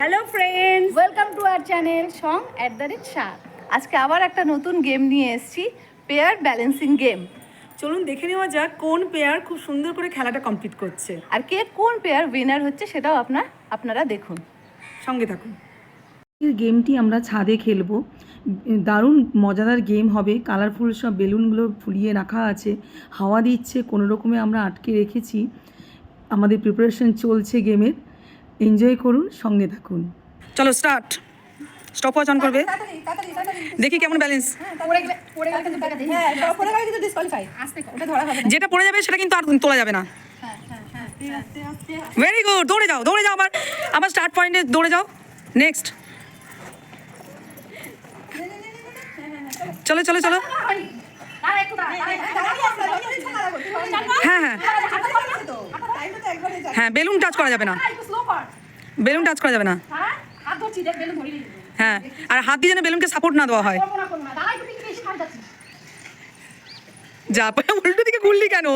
Hello friends welcome to our channel song at the rate Shah আজকে আবার একটা নতুন গেম নিয়ে এসেছি পেয়ার ব্যালেন্সিং গেম চলুন দেখে নেওয়া যাক কোন পেয়ার খুব সুন্দর করে খেলাটা কমপ্লিট করছে। আর কে কোন পেয়ার উইনার হচ্ছে সেটাও আপনার আপনারা দেখুন। সঙ্গে থাকুন। এই গেমটি আমরা ছাদে খেলব। দারুণ মজাদার গেম হবে। কালারফুল সব বেলুনগুলো ফুলিয়ে রাখা আছে। হাওয়া দিচ্ছে কোনো রকমে আমরা আটকে রেখেছি। আমাদের প্রিপারেশন চলছে গেমের এনজয় করুন, সঙ্গে থাকুন। চলো স্টার্ট স্টপ ওয়াচ অন করবে? দেখি কেমন ব্যালেন্স যেটা পড়ে যাবে, সেটা কিন্তু আর তোলা যাবে না। ভেরি গুড দৌড়ে যাও দৌড়ে যাও আবার। আবার স্টার্ট পয়েন্টে দৌড়ে যাও। নেক্সট চলো চলো চলো। হ্যাঁ হ্যাঁ। হ্যাঁ বেলুন টাচ করা যাবে না। বেলুন টাচ করা যাবে না। হ্যাঁ? হ্যাঁ আর হাত দিয়ে যেন বেলুনকে সাপোর্ট না দেওয়া হয়। যা উল্টো দিকে ঘুরলি কেন?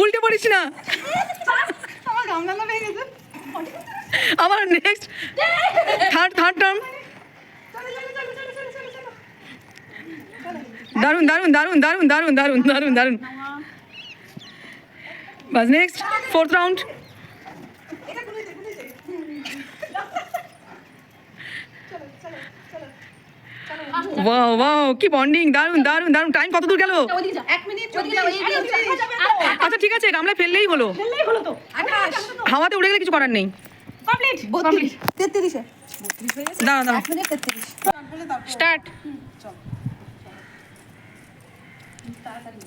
উল্টে পড়িস না। আমার নেক্সট থার্ড থার্ড টার্ম দারুণ দারুণ দারুণ দারুণ দারুণ দারুণ দারুণ দারুণ বাস next fourth round wow wow কি বন্ডিং দারুণ দারুণ দারুণ টাইম কত দূর গেল আচ্ছা ঠিক আছে গামলা ফেললেই হলো হাওয়াতে উড়ে গেলে কিছু করার নেই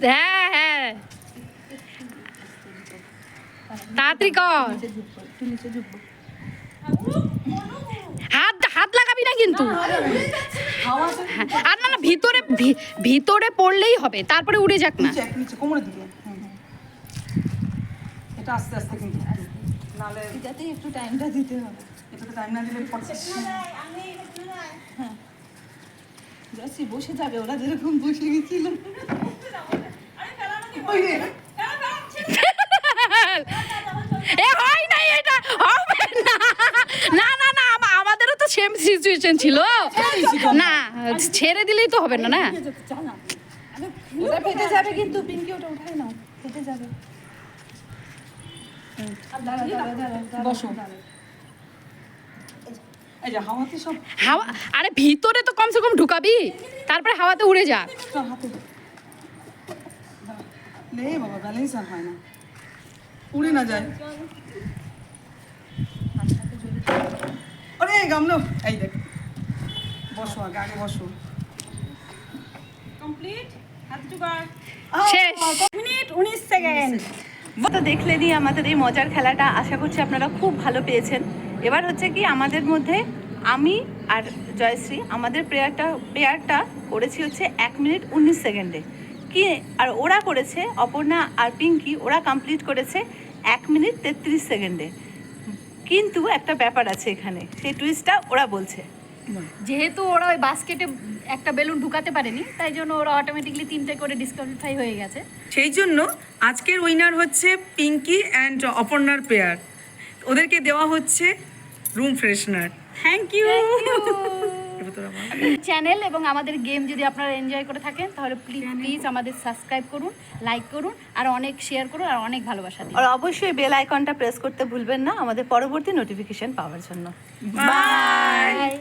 হ্যাঁ হ্যাঁ তাড়াতাড়ি কর কিন্তু হ্যাঁ, আর না না ভিতরে ভি- ভিতরে পড়লেই হবে তারপরে উড়ে যাক না। নিচে নিচে কোমরের দিকে। এটা আস্তে আস্তে কিন্তু। নালে যাতে একটু টাইমটা দিতে হবে। এটাতে টাইম না দিলে যাচ্ছি বসে যাবে ওরা যেরকম বসে গেছিল এ হয় নাই এটা হবে না না না না আমা- আমাদেরও তো সেম সিচুয়েশন ছিল? না ছেড়ে দিলেই তো হবে না না? ওটা ফেটে যাবে কিন্তু পিঙ্কি ওটা উঠাই নাও ফেটে যাবে। বসো। এই যে হাওয়াতে সব হাওয়া আরে ভিতরে তো কমসে কম ঢুকাবি তারপরে হাওয়াতে উড়ে যা। সব হাতে লে বাবা ব্যালেন্স আর হয় না। উড়ে না যায় আরে গামলো এই দেখ। বসো আগে আগে বসো। শেষ। মিনিট উনিশ সেকেন্ড। তো দেখলেনই আমাদের এই মজার খেলাটা আশা করছি আপনারা খুব ভালো পেয়েছেন। এবার হচ্ছে কি আমাদের মধ্যে আমি আর জয়শ্রী আমাদের প্রেয়ারটা পেয়ারটা করেছি হচ্ছে এক মিনিট উনিশ সেকেন্ডে। কি আর ওরা করেছে অপর্ণা আর পিঙ্কি ওরা কমপ্লিট করেছে এক মিনিট তেত্রিশ সেকেন্ডে। কিন্তু একটা ব্যাপার আছে এখানে। সেই টুইস্টটা ওরা বলছে। যেহেতু ওরা ওই বাস্কেটে একটা বেলুন ঢুকাতে পারেনি তাই জন্য ওরা অটোমেটিকলি তিনটে করে ডিসকোয়ালিফাই হয়ে গেছে। সেই জন্য আজকের উইনার হচ্ছে পিঙ্কি অ্যান্ড অপর্ণার পেয়ার ওদেরকে দেওয়া হচ্ছে room freshener thank you channel এবং আমাদের গেম যদি আপনারা এনজয় করে থাকেন তাহলে প্লিজ প্লিজ আমাদের সাবস্ক্রাইব করুন লাইক করুন আর অনেক শেয়ার করুন আর অনেক ভালোবাসা দিন। আর অবশ্যই বেল আইকনটা প্রেস করতে ভুলবেন না আমাদের পরবর্তী নোটিফিকেশন পাওয়ার জন্য। বাই.